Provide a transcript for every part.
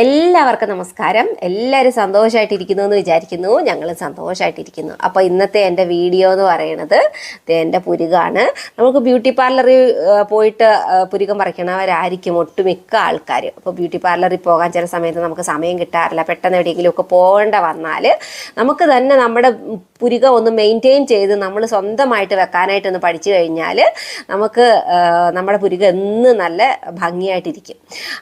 എല്ലാവർക്കും നമസ്കാരം. എല്ലാവരും സന്തോഷമായിട്ടിരിക്കുന്നു എന്ന് വിചാരിക്കുന്നു. ഞങ്ങൾ സന്തോഷമായിട്ടിരിക്കുന്നു അപ്പോൾ ഇന്നത്തെ എന്റെ വീഡിയോ എന്ന് പറയുന്നത് ദേ എന്റെ പുരുകാണ്. നമുക്ക് ബ്യൂട്ടി പാർലറിൽ പോയിട്ട് പുരുകം പറിക്കണവരായിരിക്കും ഒട്ടുമിക്ക ആൾക്കാർ അപ്പോൾ ബ്യൂട്ടി പാർലറിൽ പോകാൻ ചില സമയത്ത് നമുക്ക് സമയം കിട്ടാറില്ല. പെട്ടെന്ന് എവിടെയെങ്കിലും ഒക്കെ പോകേണ്ട വന്നാൽ നമുക്ക് തന്നെ നമ്മുടെ പുരുകം ഒന്ന് മെയിന്റെയിൻ ചെയ്ത് നമ്മൾ സ്വന്തമായിട്ട് വെക്കാനായിട്ടൊന്ന് പഠിച്ചു കഴിഞ്ഞാൽ നമുക്ക് നമ്മുടെ പുരുകം എന്ന് നല്ല ഭംഗിയായിട്ടിരിക്കും.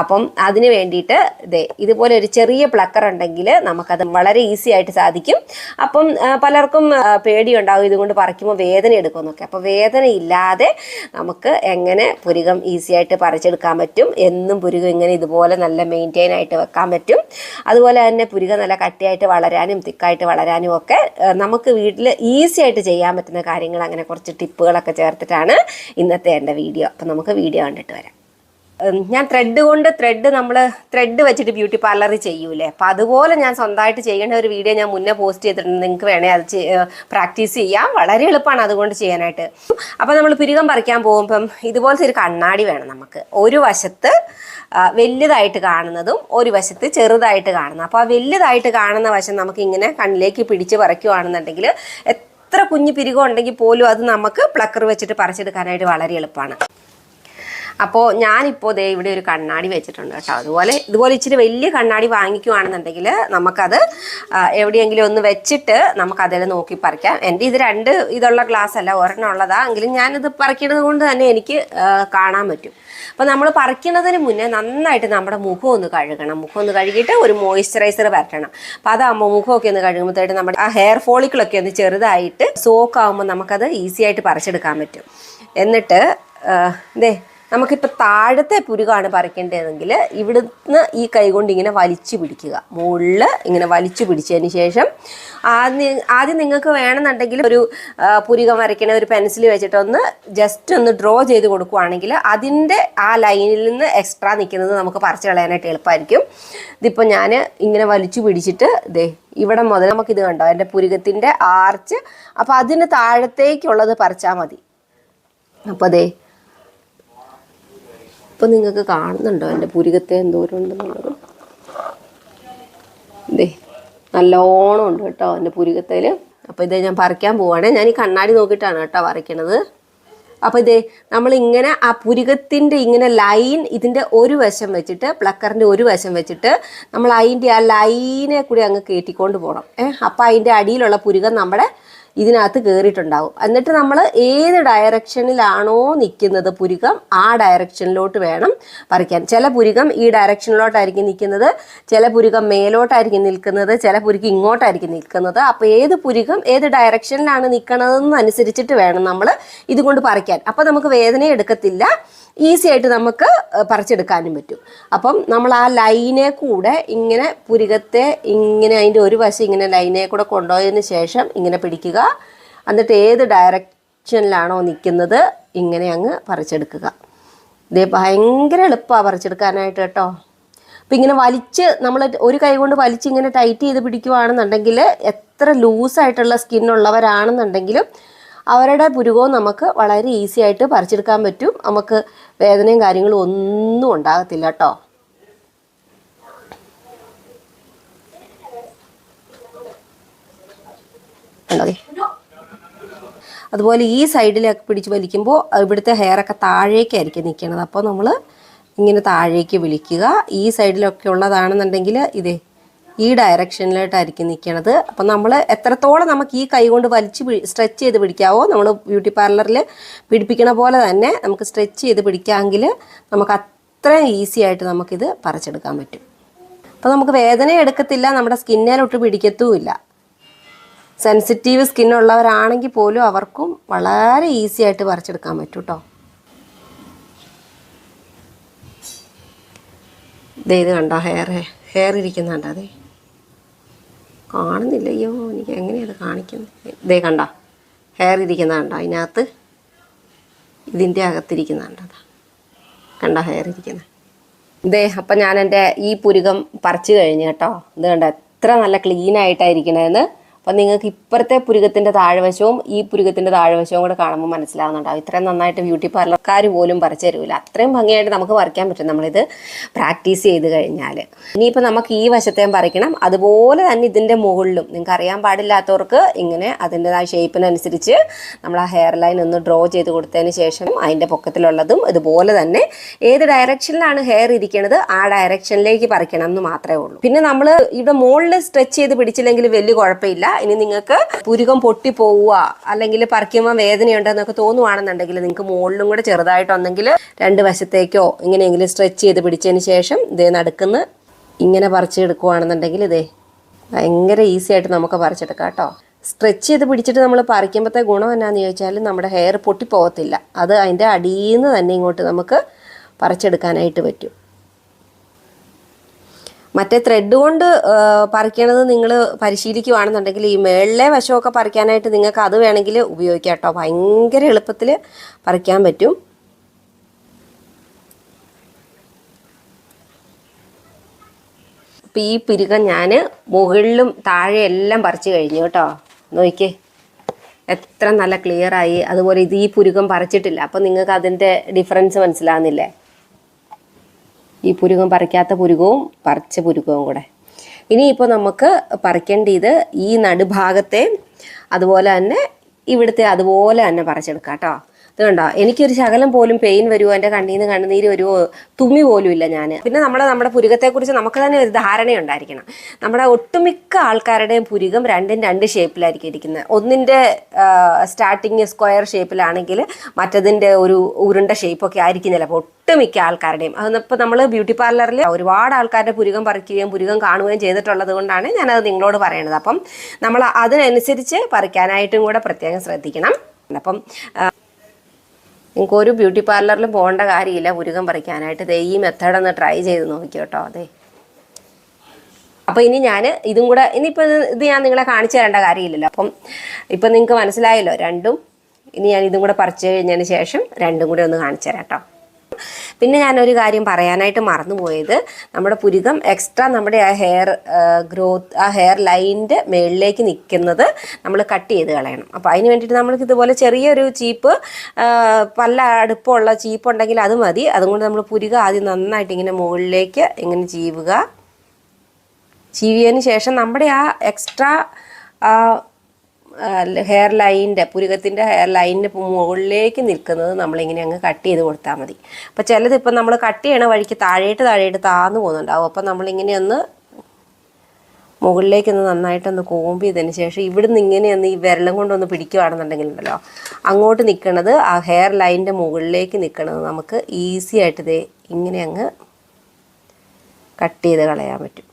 അപ്പം അതിന് വേണ്ടിയിട്ട് ദേ ഇതുപോലെ ഒരു ചെറിയ പ്ലക്കർ ഉണ്ടെങ്കിൽ നമുക്കത് വളരെ ഈസി ആയിട്ട് സാധിക്കും. അപ്പം പലർക്കും പേടിയുണ്ടാകും ഇതുകൊണ്ട് പറിക്കുമ്പോൾ വേദന എടുക്കുമെന്നൊക്കെ. അപ്പോൾ വേദന ഇല്ലാതെ നമുക്ക് എങ്ങനെ പുരുകം ഈസി ആയിട്ട് പറിച്ചെടുക്കാൻ പറ്റും? എന്നും പുരുകം ഇങ്ങനെ ഇതുപോലെ നല്ല മെയിന്റെയിൻ ആയിട്ട് വെക്കാൻ പറ്റും? അതുപോലെ തന്നെ പുരുകം നല്ല കട്ടിയായിട്ട് വളരാനും തിക്കായിട്ട് വളരാനും ഒക്കെ നമുക്ക് വീട്ടിൽ ഈസി ആയിട്ട് ചെയ്യാൻ പറ്റുന്ന കാര്യങ്ങൾ അങ്ങനെ കുറച്ച് ടിപ്പുകളൊക്കെ ചേർത്തിട്ടാണ് ഇന്നത്തെ എന്റെ വീഡിയോ. അപ്പം നമുക്ക് വീഡിയോ കണ്ടിട്ട് വരാം. ഞാൻ ത്രെഡ് കൊണ്ട് ത്രെഡ് നമ്മൾ ത്രെഡ് വെച്ചിട്ട് ബ്യൂട്ടി പാർലറിൽ ചെയ്യൂലേ. അപ്പം അതുപോലെ ഞാൻ സ്വന്തമായിട്ട് ചെയ്യേണ്ട ഒരു വീഡിയോ ഞാൻ മുന്നേ പോസ്റ്റ് ചെയ്തിട്ടുണ്ട്. നിങ്ങൾക്ക് വേണേൽ അത് പ്രാക്ടീസ് ചെയ്യാം. വളരെ എളുപ്പമാണ് അതുകൊണ്ട് ചെയ്യാനായിട്ട്. അപ്പം നമ്മൾ പിരികം പറിക്കാൻ പോകുമ്പം ഇതുപോലത്തെ ഒരു കണ്ണാടി വേണം നമുക്ക്. ഒരു വശത്ത് വലുതായിട്ട് കാണുന്നതും ഒരു വശത്ത് ചെറുതായിട്ട് കാണുന്നത്. അപ്പോൾ ആ വലുതായിട്ട് കാണുന്ന വശം നമുക്ക് ഇങ്ങനെ കണ്ണിലേക്ക് പിടിച്ച് പറിക്കുവാണെന്നുണ്ടെങ്കിൽ എത്ര കുഞ്ഞു പിരികം ഉണ്ടെങ്കിൽ പോലും അത് നമുക്ക് പ്ലക്കർ വെച്ചിട്ട് പറിച്ചെടുക്കാനായിട്ട് വളരെ എളുപ്പമാണ്. അപ്പോൾ ഞാനിപ്പോൾ ദേ ഇവിടെ ഒരു കണ്ണാടി വെച്ചിട്ടുണ്ട് കേട്ടോ. അതുപോലെ ഇതുപോലെ ഇച്ചിരി വലിയ കണ്ണാടി വാങ്ങിക്കുവാണെന്നുണ്ടെങ്കിൽ നമുക്കത് എവിടെയെങ്കിലും ഒന്ന് വെച്ചിട്ട് നമുക്കതിൽ നോക്കി പറിക്കാം. എന്റെ ഇത് രണ്ട് ഇതുള്ള ഗ്ലാസ് അല്ല ഒരെണ്ണം ഉള്ളതാ. എങ്കിലും ഞാനിത് പറിക്കുന്നത് കൊണ്ട് തന്നെ എനിക്ക് കാണാൻ പറ്റും. അപ്പോൾ നമ്മൾ പറിക്കുന്നതിന് മുന്നേ നന്നായിട്ട് നമ്മുടെ മുഖം ഒന്ന് കഴുകണം. മുഖം ഒന്ന് കഴുകിയിട്ട് ഒരു മോയ്സ്ചറൈസർ പരട്ടണം അപ്പോൾ അതാകുമ്പോൾ മുഖമൊക്കെ ഒന്ന് കഴുകുമ്പോഴത്തേക്ക് നമ്മുടെ ആ ഹെയർ ഫോളിക്കിളൊക്കെ ഒന്ന് ചെറുതായിട്ട് സോക്ക് ആകുമ്പോൾ നമുക്കത് ഈസി ആയിട്ട് പറിച്ചെടുക്കാൻ പറ്റും. എന്നിട്ട് ഇതേ നമുക്കിപ്പോൾ താഴത്തെ പുരുകാണ് പറിക്കേണ്ടതെങ്കിൽ ഇവിടുന്ന് ഈ കൈ കൊണ്ട് ഇങ്ങനെ വലിച്ചു പിടിക്കുക. മുകളിൽ ഇങ്ങനെ വലിച്ചു പിടിച്ചതിന് ശേഷം ആദ്യം ആദ്യം നിങ്ങൾക്ക് വേണമെന്നുണ്ടെങ്കിൽ ഒരു പുരുകം വരയ്ക്കണ ഒരു പെൻസിൽ വെച്ചിട്ടൊന്ന് ജസ്റ്റ് ഒന്ന് ഡ്രോ ചെയ്ത് കൊടുക്കുവാണെങ്കിൽ അതിന്റെ ആ ലൈനിൽ നിന്ന് എക്സ്ട്രാ നിൽക്കുന്നത് നമുക്ക് പറിച്ചു കളയാനായിട്ട് എളുപ്പമായിരിക്കും. ഇതിപ്പോൾ ഞാൻ ഇങ്ങനെ വലിച്ചു പിടിച്ചിട്ട് ദേ ഇവിടെ മുതൽ നമുക്കിത് കണ്ടോ? എന്റെ പുരുകത്തിന്റെ ആർച്ച് അപ്പോൾ അതിന് താഴത്തേക്കുള്ളത് പറിച്ചാൽ മതി. അപ്പോൾ ദേ ഇപ്പൊ നിങ്ങൾക്ക് കാണുന്നുണ്ടോ? എന്റെ പുരികത്തെ എന്തോരം ഉണ്ടെന്നുള്ളത്. ഇതേ നല്ലോണം ഉണ്ട് കേട്ടോ എന്റെ പുരികത്തേൽ അപ്പോൾ ഇതേ ഞാൻ പറിക്കാൻ പോവാണ്. ഞാൻ ഈ കണ്ണാടി നോക്കിയിട്ടാണ് കേട്ടോ വരയ്ക്കണത് അപ്പോൾ ഇതേ നമ്മളിങ്ങനെ ആ പുരികത്തിന്റെ ഇങ്ങനെ ലൈൻ ഇതിന്റെ ഒരു വശം വെച്ചിട്ട് പ്ലക്കറിന്റെ ഒരു വശം വെച്ചിട്ട് നമ്മൾ അതിന്റെ ആ ലൈനെ കൂടി അങ്ങ് കയറ്റിക്കൊണ്ട് പോകണം ഏഹ് അപ്പോൾ അതിന്റെ അടിയിലുള്ള പുരികം നമ്മുടെ ഇതിനകത്ത് കയറിയിട്ടുണ്ടാവും എന്നിട്ട് നമ്മൾ ഏത് ഡയറക്ഷനിലാണോ നിൽക്കുന്നത് പുരുകം ആ ഡയറക്ഷനിലോട്ട് വേണം പറിക്കാൻ. ചില പുരുകം ഈ ഡയറക്ഷനിലോട്ടായിരിക്കും നിൽക്കുന്നത് ചില പുരുകം മേലോട്ടായിരിക്കും നിൽക്കുന്നത് ചില പുരുക്കം ഇങ്ങോട്ടായിരിക്കും നിൽക്കുന്നത്. അപ്പോൾ ഏത് പുരുകം ഏത് ഡയറക്ഷനിലാണ് നിൽക്കണതെന്ന് അനുസരിച്ചിട്ട് വേണം നമ്മൾ ഇതുകൊണ്ട് പറിക്കാൻ. അപ്പോൾ നമുക്ക് വേദന എടുക്കത്തില്ല. ഈസി ആയിട്ട് നമുക്ക് പറിച്ചെടുക്കാനും പറ്റും. അപ്പം നമ്മൾ ആ ലൈനെ കൂടെ ഇങ്ങനെ പുരികത്തെ ഇങ്ങനെ അതിന്റെ ഒരു വശം ഇങ്ങനെ ലൈനെ കൂടെ കൊണ്ടുപോയതിന് ശേഷം ഇങ്ങനെ പിടിക്കുക. എന്നിട്ട് ഏത് ഡയറക്ഷനിലാണോ നിൽക്കുന്നത് ഇങ്ങനെ അങ്ങ് പറിച്ചെടുക്കുക. ഇതേ ഭയങ്കര എളുപ്പമാണ് പറിച്ചെടുക്കാനായിട്ട് കേട്ടോ. അപ്പം ഇങ്ങനെ വലിച്ച് നമ്മൾ ഒരു കൈ കൊണ്ട് വലിച്ച് ഇങ്ങനെ ടൈറ്റ് ചെയ്ത് പിടിക്കുവാണെന്നുണ്ടെങ്കിൽ എത്ര ലൂസായിട്ടുള്ള സ്കിന്നുള്ളവരാണെന്നുണ്ടെങ്കിലും അവരുടെ പുരുകവും നമുക്ക് വളരെ ഈസി ആയിട്ട് പറിച്ചെടുക്കാൻ പറ്റും. നമുക്ക് വേദനയും കാര്യങ്ങളും ഒന്നും ഉണ്ടാകത്തില്ല കേട്ടോ. കണ്ടോ? ദേ. അതുപോലെ ഈ സൈഡിലൊക്കെ പിടിച്ച് വലിക്കുമ്പോൾ ഇവിടുത്തെ ഹെയറൊക്കെ താഴേക്കായിരിക്കും നിൽക്കുന്നത് അപ്പോൾ നമ്മൾ ഇങ്ങനെ താഴേക്ക് വിളിക്കുക. ഈ സൈഡിലൊക്കെ ഉള്ളതാണെന്നുണ്ടെങ്കിൽ ഇതേ ഈ ഡയറക്ഷനിലോട്ടായിരിക്കും നിൽക്കണത്. അപ്പം നമ്മൾ എത്രത്തോളം നമുക്ക് ഈ കൈ കൊണ്ട് വലിച്ച് സ്ട്രെച്ച് ചെയ്ത് പിടിക്കാവോ നമ്മൾ ബ്യൂട്ടി പാർലറിൽ പിടിപ്പിക്കണ പോലെ തന്നെ നമുക്ക് സ്ട്രെച്ച് ചെയ്ത് പിടിക്കാമെങ്കിൽ നമുക്ക് അത്രയും ഈസി ആയിട്ട് നമുക്കിത് പറിച്ചെടുക്കാൻ പറ്റും. അപ്പോൾ നമുക്ക് വേദന എടുക്കത്തില്ല നമ്മുടെ സ്കിന്നിലോട്ട് പിടിക്കത്തുമില്ല. സെൻസിറ്റീവ് സ്കിന്നുള്ളവരാണെങ്കിൽ പോലും അവർക്കും വളരെ ഈസി ആയിട്ട് പറിച്ചെടുക്കാൻ പറ്റും കേട്ടോ ദേ ഇത് കണ്ടോ ഹെയർ ഹെയർ ഇരിക്കുന്ന കണ്ടോ അതെ കാണുന്നില്ല അയ്യോ എനിക്ക് എങ്ങനെയത് കാണിക്കുന്നത്? ദേ കണ്ടോ ഹെയർ ഇരിക്കുന്ന കണ്ടോ അതിനകത്ത്? ഇതിന്റെ അകത്തിരിക്കുന്നുണ്ട് അതാ കണ്ടോ ഹെയർ ഇരിക്കുന്നത്? ഇതേ അപ്പം ഞാൻ എന്റെ ഈ പുരുകം പറിച്ചു കഴിഞ്ഞു കേട്ടോ. ഇത് കണ്ടോ എത്ര നല്ല ക്ലീൻ ആയിട്ടാണ് ഇരിക്കണതെന്ന് അപ്പം നിങ്ങൾക്ക് ഇപ്പുറത്തെ പുരുകത്തിന്റെ താഴ്വശവും ഈ പുരുകത്തിന്റെ താഴ്വശവും കൂടെ കാണുമ്പോൾ മനസ്സിലാവുന്നുണ്ടാവും. ഇത്രയും നന്നായിട്ട് ബ്യൂട്ടി പാർലർക്കാർ പോലും പറിച്ചു തരൂല. അത്രയും ഭംഗിയായിട്ട് നമുക്ക് പറിക്കാൻ പറ്റും. നമ്മളിത് പ്രാക്ടീസ് ചെയ്ത് കഴിഞ്ഞാൽ ഇനിയിപ്പോൾ നമുക്ക് ഈ വശത്തെയും പറിക്കണം. അതുപോലെ തന്നെ ഇതിന്റെ മുകളിലും. നിങ്ങൾക്ക് അറിയാൻ പാടില്ലാത്തവർക്ക് ഇങ്ങനെ അതിന്റെതായ ഷേപ്പിനനുസരിച്ച് നമ്മൾ ആ ഹെയർ ലൈൻ ഒന്ന് ഡ്രോ ചെയ്ത് കൊടുത്തതിന് ശേഷം അതിന്റെ പൊക്കത്തിലുള്ളതും ഇതുപോലെ തന്നെ ഏത് ഡയറക്ഷനിലാണ് ഹെയർ ഇരിക്കുന്നത് ആ ഡയറക്ഷനിലേക്ക് പറിക്കണം എന്ന് മാത്രമേ ഉള്ളൂ. പിന്നെ നമ്മൾ ഇവിടെ മുകളിൽ സ്ട്രെച്ച് ചെയ്ത് പിടിച്ചില്ലെങ്കിൽ വലിയ കുഴപ്പമില്ല. ഇനി നിങ്ങൾക്ക് പുരുകം പൊട്ടി പോവുക അല്ലെങ്കിൽ പറിക്കുമ്പോൾ വേദനയുണ്ടെന്നൊക്കെ തോന്നുവാണെന്നുണ്ടെങ്കിൽ നിങ്ങൾക്ക് മുകളിലും കൂടെ ചെറുതായിട്ടൊന്നെങ്കിൽ രണ്ട് വശത്തേക്കോ ഇങ്ങനെയെങ്കിലും സ്ട്രെച്ച് ചെയ്ത് പിടിച്ചതിന് ശേഷം ഇതേ നടുക്കുന്ന് ഇങ്ങനെ പറിച്ചെടുക്കുവാണെന്നുണ്ടെങ്കിൽ ഇതേ ഭയങ്കര ഈസി ആയിട്ട് നമുക്ക് പറിച്ചെടുക്കാം കേട്ടോ. സ്ട്രെച്ച് ചെയ്ത് പിടിച്ചിട്ട് നമ്മൾ പറിക്കുമ്പോഴത്തെ ഗുണം എന്നാന്ന് ചോദിച്ചാൽ നമ്മുടെ ഹെയർ പൊട്ടിപ്പോകത്തില്ല. അത് അതിന്റെ അടിയിൽ നിന്ന് തന്നെ ഇങ്ങോട്ട് നമുക്ക് പറിച്ചെടുക്കാനായിട്ട് പറ്റും. മറ്റേ ത്രെഡ് കൊണ്ട് പറിക്കണത് നിങ്ങൾ പരിശീലിക്കുകയാണെന്നുണ്ടെങ്കിൽ ഈ മേളിലെ വശമൊക്കെ പറിക്കാനായിട്ട് നിങ്ങൾക്ക് അത് വേണമെങ്കിൽ ഉപയോഗിക്കാം കേട്ടോ. ഭയങ്കര എളുപ്പത്തിൽ പറിക്കാൻ പറ്റും. അപ്പം ഈ പിരുകം ഞാൻ മുകളിലും താഴെ എല്ലാം പറിച്ചു കഴിഞ്ഞു കേട്ടോ. നോക്കിക്കേ എത്ര നല്ല ക്ലിയറായി അതുപോലെ ഇത് ഈ പുരുകം പറിച്ചിട്ടില്ല. അപ്പം നിങ്ങൾക്ക് അതിന്റെ ഡിഫറൻസ് മനസ്സിലാകുന്നില്ലേ ഈ പുരുകം പറിക്കാത്ത പുരുകവും പറിച്ച പുരുകവും കൂടെ. ഇനിയിപ്പോൾ നമുക്ക് പറിക്കേണ്ടത് ഈ നടുഭാഗത്തെ അതുപോലെ തന്നെ ഇവിടുത്തെ അതുപോലെ തന്നെ പറിച്ചെടുക്കാം കേട്ടോ. ഇത് കണ്ടോ? എനിക്കൊരു ശകലം പോലും പെയിൻ വരുമോ എന്റെ കണ്ണിൽ നിന്ന് കണ്ണുനീര് വരുമോ തുമ്മി പോലും ഇല്ല ഞാൻ പിന്നെ നമ്മൾ നമ്മുടെ പുരുകത്തെക്കുറിച്ച് നമുക്ക് തന്നെ ഒരു ധാരണയുണ്ടായിരിക്കണം നമ്മുടെ ഒട്ടുമിക്ക ആൾക്കാരുടെയും പുരുകം രണ്ടും രണ്ട് ഷേപ്പിലായിരിക്കും ഇരിക്കുന്നത്. ഒന്നിന്റെ സ്റ്റാർട്ടിങ് സ്ക്വയർ ഷേപ്പിലാണെങ്കിൽ മറ്റതിന്റെ ഒരു ഉരുണ്ട ഷേപ്പൊക്കെ ആയിരിക്കും ചിലപ്പോൾ ഒട്ടുമിക്ക ആൾക്കാരുടെയും. അതിപ്പോൾ നമ്മൾ ബ്യൂട്ടി പാർലറിൽ ഒരുപാട് ആൾക്കാരുടെ പുരുകം പറിക്കുകയും പുരുകം കാണുകയും ചെയ്തിട്ടുള്ളത് കൊണ്ടാണ് ഞാനത് നിങ്ങളോട് പറയണത്. അപ്പം നമ്മൾ അതിനനുസരിച്ച് പറിക്കാനായിട്ടും കൂടെ പ്രത്യേകം ശ്രദ്ധിക്കണം. അപ്പം നിങ്ങൾക്ക് ഒരു ബ്യൂട്ടി പാർലറിൽ പോകേണ്ട കാര്യമില്ല. ഉരുകം പറിക്കാനായിട്ട് ദേ ഈ മെത്തേഡ് ഒന്ന് ട്രൈ ചെയ്ത് നോക്കി കേട്ടോ. അതെ അപ്പോൾ ഇനി ഞാൻ ഇതും കൂടെ ഇനിയിപ്പോൾ ഇത് ഞാൻ നിങ്ങളെ കാണിച്ചു തരേണ്ട കാര്യമില്ലല്ലോ. അപ്പം ഇപ്പം നിങ്ങൾക്ക് മനസ്സിലായല്ലോ രണ്ടും ഇനി ഞാൻ ഇതും കൂടെ പറിച്ചു കഴിഞ്ഞതിന് ശേഷം രണ്ടും കൂടെ ഒന്ന് കാണിച്ചു തരാം കേട്ടോ. പിന്നെ ഞാനൊരു കാര്യം പറയാനായിട്ട് മറന്നുപോയത്. നമ്മുടെ പുരുകം എക്സ്ട്രാ നമ്മുടെ ആ ഹെയർ ഗ്രോത്ത് ആ ഹെയർ ലൈനിന്റെ മേളിലേക്ക് നിൽക്കുന്നത് നമ്മൾ കട്ട് ചെയ്ത് കളയണം. അപ്പോൾ അതിന് വേണ്ടിയിട്ട് നമ്മൾക്ക് ഇതുപോലെ ചെറിയൊരു ചീപ്പ് പല അടുപ്പമുള്ള ചീപ്പ് ഉണ്ടെങ്കിൽ അത് മതി. അതുകൊണ്ട് നമ്മൾ പുരുക ആദ്യം നന്നായിട്ട് ഇങ്ങനെ മുകളിലേക്ക് ഇങ്ങനെ ചീവുക. ചീവിയതിന് ശേഷം നമ്മുടെ ആ എക്സ്ട്രാ ഹെയർ ലൈനിന്റെ പുരുകത്തിന്റെ ഹെയർ ലൈനിന്റെ മുകളിലേക്ക് നിൽക്കുന്നത് നമ്മളിങ്ങനെ അങ്ങ് കട്ട് ചെയ്ത് കൊടുത്താൽ മതി. അപ്പോൾ ചിലത് ഇപ്പം നമ്മൾ കട്ട് ചെയ്യണ വഴിക്ക് താഴേട്ട് താഴേട്ട് താന്നു പോകുന്നുണ്ടാവും. അപ്പം നമ്മളിങ്ങനെ ഒന്ന് മുകളിലേക്കൊന്ന് നന്നായിട്ടൊന്ന് കോമ്പ് ചെയ്തതിന് ശേഷം ഇവിടുന്ന് ഇങ്ങനെ ഒന്ന് ഈ വിരലും കൊണ്ടൊന്ന് പിടിക്കുകയാണെന്നുണ്ടെങ്കിൽ ഉണ്ടല്ലോ അങ്ങോട്ട് നിൽക്കണത് ആ ഹെയർ ലൈനിന്റെ മുകളിലേക്ക് നിൽക്കണത് നമുക്ക് ഈസി ആയിട്ട് ഇതേ ഇങ്ങനെ അങ്ങ് കട്ട് ചെയ്ത് കളയാൻ പറ്റും.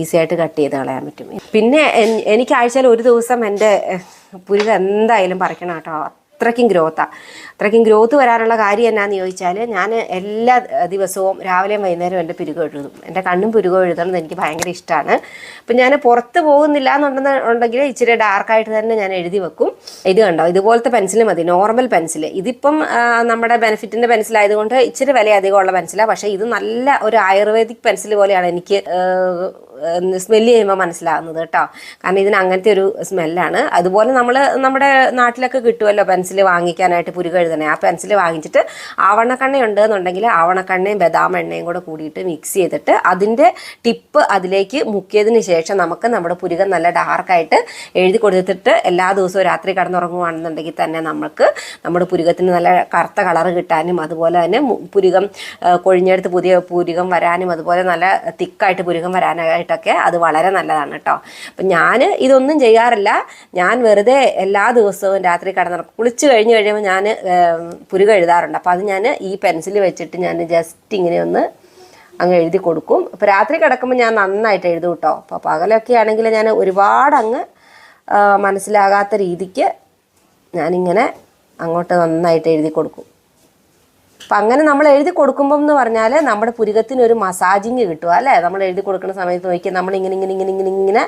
ഈസി ആയിട്ട് കട്ട് ചെയ്ത് കളയാൻ പറ്റും. പിന്നെ എനിക്ക് ആഴ്ചയിൽ ഒരു ദിവസം എന്റെ പുരുക എന്തായാലും പറിക്കണം കേട്ടോ. അത്രയ്ക്കും ഗ്രോത്താണ് അത്രയ്ക്കും ഗ്രോത്ത് വരാനുള്ള കാര്യം എന്നാന്ന് ചോദിച്ചാൽ ഞാൻ എല്ലാ ദിവസവും രാവിലെയും വൈകുന്നേരവും എന്റെ പുരുകം എഴുതും. എന്റെ കണ്ണും പുരുകം എഴുതണത് എനിക്ക് ഭയങ്കര ഇഷ്ടമാണ് അപ്പം ഞാൻ പുറത്ത് പോകുന്നില്ല എന്നുണ്ടെന്നുണ്ടെങ്കിൽ ഇച്ചിരി ഡാർക്കായിട്ട് തന്നെ ഞാൻ എഴുതി വെക്കും. ഇത് കണ്ടോ? ഇതുപോലത്തെ പെൻസിൽ മതി. നോർമൽ പെൻസിൽ ഇതിപ്പം നമ്മുടെ ബെനിഫിറ്റിന്റെ പെൻസിലായതുകൊണ്ട് ഇച്ചിരി വില അധികമുള്ള പെൻസിലാണ് പക്ഷേ ഇത് നല്ല ഒരു ആയുർവേദിക് പെൻസിൽ പോലെയാണ് എനിക്ക് സ്മെല്ല് ചെയ്യുമ്പോൾ മനസ്സിലാകുന്നത് കേട്ടോ. കാരണം ഇതിന് അങ്ങനത്തെ ഒരു സ്മെല്ലാണ് അതുപോലെ നമ്മൾ നമ്മുടെ നാട്ടിലൊക്കെ കിട്ടുമല്ലോ പെൻസിൽ വാങ്ങിക്കാനായിട്ട് പുരി എഴുതണേ ആ പെൻസിൽ വാങ്ങിച്ചിട്ട് ആവണക്കണ്ണ ഉണ്ട് എന്നുണ്ടെങ്കിൽ ആവണക്കണ്ണയും ബദാം എണ്ണയും കൂടെ കൂടിയിട്ട് മിക്സ് ചെയ്തിട്ട് അതിന്റെ ടിപ്പ് അതിലേക്ക് മുക്കിയതിന് ശേഷം നമുക്ക് നമ്മുടെ പുരുകം നല്ല ഡാർക്കായിട്ട് എഴുതി കൊടുത്തിട്ട് എല്ലാ ദിവസവും രാത്രി കടന്നുറങ്ങുകയാണെന്നുണ്ടെങ്കിൽ തന്നെ നമുക്ക് നമ്മുടെ പുരുകത്തിന് നല്ല കറുത്ത കളർ കിട്ടാനും അതുപോലെ തന്നെ പുരുകം കൊഴിഞ്ഞെടുത്ത് പുതിയ പുരുകം വരാനും അതുപോലെ നല്ല തിക്കായിട്ട് പുരുകം വരാനായിട്ടൊക്കെ അത് വളരെ നല്ലതാണ് കേട്ടോ. അപ്പം ഞാൻ ഇതൊന്നും ചെയ്യാറില്ല. ഞാൻ വെറുതെ എല്ലാ ദിവസവും രാത്രി കിടന്നുറങ്ങും കുളിച്ച് കഴിഞ്ഞ് കഴിയുമ്പോൾ ഞാൻ പുരുക എഴുതാറുണ്ട്. അപ്പോൾ അത് ഞാൻ ഈ പെൻസിൽ വെച്ചിട്ട് ഞാൻ ജസ്റ്റ് ഇങ്ങനെ ഒന്ന് അങ്ങ് എഴുതി കൊടുക്കും. അപ്പോൾ രാത്രി കിടക്കുമ്പോൾ ഞാൻ നന്നായിട്ട് എഴുതും കേട്ടോ. അപ്പോൾ പകലൊക്കെ ആണെങ്കിൽ ഞാൻ ഒരുപാട് അങ്ങ് മനസ്സിലാകാത്ത രീതിക്ക് ഞാനിങ്ങനെ അങ്ങോട്ട് നന്നായിട്ട് എഴുതി കൊടുക്കും. അപ്പം അങ്ങനെ നമ്മൾ എഴുതി കൊടുക്കുമ്പോൾ എന്ന് പറഞ്ഞാൽ നമ്മുടെ പുരുകത്തിന് ഒരു മസാജിങ് കിട്ടുക അല്ലേ? നമ്മൾ എഴുതി കൊടുക്കുന്ന സമയത്ത് നോക്കി നമ്മൾ ഇങ്ങനെ ഇങ്ങനെ ഇങ്ങനെ ഇങ്ങനെ ഇങ്ങനെ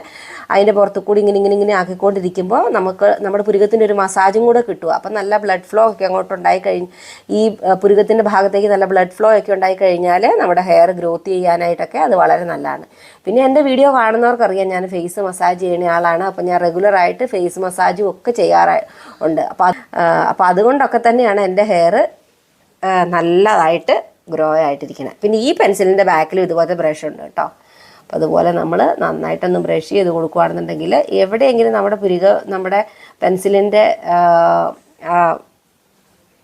അതിന്റെ പുറത്ത് കൂടി ഇങ്ങനെ ഇങ്ങനെ ഇങ്ങനെ ആക്കിക്കൊണ്ടിരിക്കുമ്പോൾ നമുക്ക് നമ്മുടെ പുരുകത്തിന്റെ ഒരു മസാജും കൂടെ കിട്ടുക അപ്പം നല്ല ബ്ലഡ് ഫ്ലോ ഒക്കെ അങ്ങോട്ട് ഉണ്ടായി കഴിഞ്ഞ് ഈ പുരുകത്തിന്റെ ഭാഗത്തേക്ക് നല്ല ബ്ലഡ് ഫ്ലോ ഒക്കെ ഉണ്ടായി കഴിഞ്ഞാൽ നമ്മുടെ ഹെയർ ഗ്രോത്ത് ചെയ്യാനായിട്ടൊക്കെ അത് വളരെ നല്ലതാണ്. പിന്നെ എന്റെ വീഡിയോ കാണുന്നവർക്കറിയാം ഞാൻ ഫേസ് മസാജ് ചെയ്യുന്ന ആളാണ്. അപ്പം ഞാൻ റെഗുലറായിട്ട് ഫേസ് മസാജും ഒക്കെ ചെയ്യാറ് ഉണ്ട്. അപ്പോൾ അപ്പോൾ അതുകൊണ്ടൊക്കെ തന്നെയാണ് എന്റെ ഹെയർ നല്ലതായിട്ട് ഗ്രോ ആയിട്ടിരിക്കണം. പിന്നെ ഈ പെൻസിലിന്റെ ബാക്കിലും ഇതുപോലത്തെ ബ്രഷ് ഉണ്ട് കേട്ടോ. അപ്പോൾ അതുപോലെ നമ്മൾ നന്നായിട്ടൊന്ന് ബ്രഷ് ചെയ്ത് കൊടുക്കുകയാണെന്നുണ്ടെങ്കിൽ എവിടെയെങ്കിലും നമ്മുടെ പുരുക നമ്മുടെ പെൻസിലിന്റെ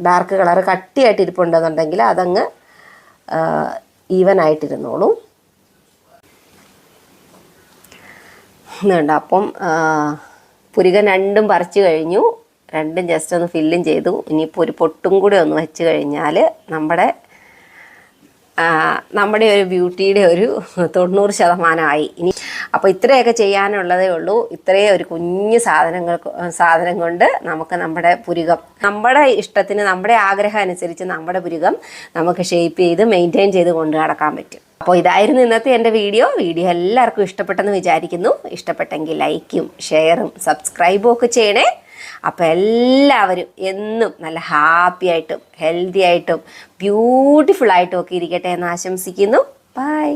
ഡാർക്ക് കളർ കട്ടിയായിട്ട് ഇരിപ്പുണ്ടെന്നുണ്ടെങ്കിൽ അതങ്ങ് ഈവൻ ആയിട്ടിരുന്നോളും. എന്നുണ്ട് അപ്പം ആ, പുരികൻ രണ്ടും പറിച്ചു കഴിഞ്ഞു. രണ്ടും ജസ്റ്റ് ഒന്ന് ഫില്ലും ചെയ്തു. ഇനിയിപ്പോൾ ഒരു പൊട്ടും കൂടി ഒന്ന് വെച്ച് കഴിഞ്ഞാൽ നമ്മുടെ നമ്മുടെ ഒരു ബ്യൂട്ടിയുടെ ഒരു തൊണ്ണൂറ് ശതമാനമായി. ഇനി അപ്പോൾ ഇത്രയൊക്കെ ചെയ്യാനുള്ളതേ ഉള്ളൂ. ഇത്രയും ഒരു കുഞ്ഞു സാധനങ്ങൾ സാധനം കൊണ്ട് നമുക്ക് നമ്മുടെ പുരുകം നമ്മുടെ ഇഷ്ടത്തിന് നമ്മുടെ ആഗ്രഹം അനുസരിച്ച് നമ്മുടെ പുരുകം നമുക്ക് ഷേപ്പ് ചെയ്ത് മെയിന്റെയിൻ ചെയ്ത് കൊണ്ടു നടക്കാൻ പറ്റും. അപ്പോൾ ഇതായിരുന്നു ഇന്നത്തെ എന്റെ വീഡിയോ. വീഡിയോ എല്ലാവർക്കും ഇഷ്ടപ്പെട്ടെന്ന് വിചാരിക്കുന്നു. ഇഷ്ടപ്പെട്ടെങ്കിൽ ലൈക്കും ഷെയറും സബ്സ്ക്രൈബും ഒക്കെ ചെയ്യണേ. അപ്പോൾ എല്ലാവരും എന്നും നല്ല ഹാപ്പി ആയിട്ടും ഹെൽത്തി ആയിട്ടും ബ്യൂട്ടിഫുൾ ആയിട്ടും ഒക്കെ ഇരിക്കട്ടെ എന്ന് ആശംസിക്കുന്നു. ബൈ